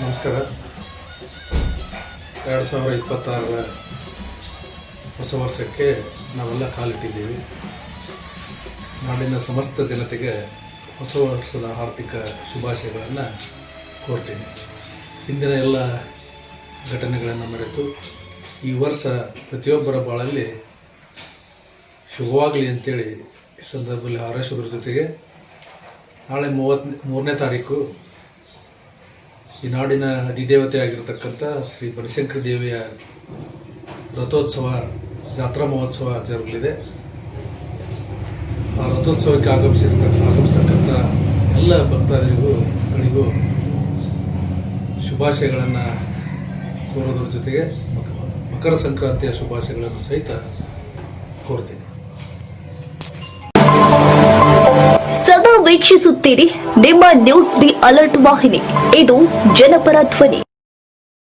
ನಮಸ್ಕಾರ. ಎರಡು ಸಾವಿರ ಇಪ್ಪತ್ತಾರರ ಹೊಸ ವರ್ಷಕ್ಕೆ ನಾವೆಲ್ಲ ಕಾಲಿಟ್ಟಿದ್ದೀವಿ. ನಾಡಿನ ಸಮಸ್ತ ಜನತೆಗೆ ಹೊಸ ವರ್ಷದ ಆರ್ಥಿಕ ಶುಭಾಶಯಗಳನ್ನು ಕೋರ್ತೀನಿ. ಹಿಂದಿನ ಎಲ್ಲ ಘಟನೆಗಳನ್ನು ಮರೆತು ಈ ವರ್ಷ ಪ್ರತಿಯೊಬ್ಬರ ಬಾಳಲ್ಲಿ ಶುಭವಾಗಲಿ ಅಂತೇಳಿ ಈ ಸಂದರ್ಭದಲ್ಲಿ ಹಾರೈಸೋದ್ರ ಜೊತೆಗೆ ನಾಳೆ ಮೂವತ್ತು ಮೂರನೇ ತಾರೀಕು ಈ ನಾಡಿನ ಅಧಿದೇವತೆ ಆಗಿರತಕ್ಕಂಥ ಶ್ರೀ ಬನಶಂಕರಿ ದೇವಿಯ ರಥೋತ್ಸವ, ಜಾತ್ರಾ ಮಹೋತ್ಸವ ಜರುಗಲಿದೆ. ಆ ರಥೋತ್ಸವಕ್ಕೆ ಆಗಮಿಸಿರ್ತಕ್ಕ ಆಗಮಿಸ್ತಕ್ಕಂಥ ಎಲ್ಲ ಭಕ್ತಾದಿಗಳಿಗೂ ಗಳಿಗೂ ಶುಭಾಶಯಗಳನ್ನು ಕೋರೋದ್ರ ಜೊತೆಗೆ ಮಕರ ಸಂಕ್ರಾಂತಿಯ ಶುಭಾಶಯಗಳನ್ನು ಸಹಿತ ಕೋರ್ತೀನಿ. ವೀಕ್ಷಿಸುತ್ತೀರಿ ನಿಮ್ಮ ನ್ಯೂಸ್ ಬಿ ಅಲರ್ಟ್ ವಾಹಿನಿ. ಇದು ಜನಪರ ಧ್ವನಿ.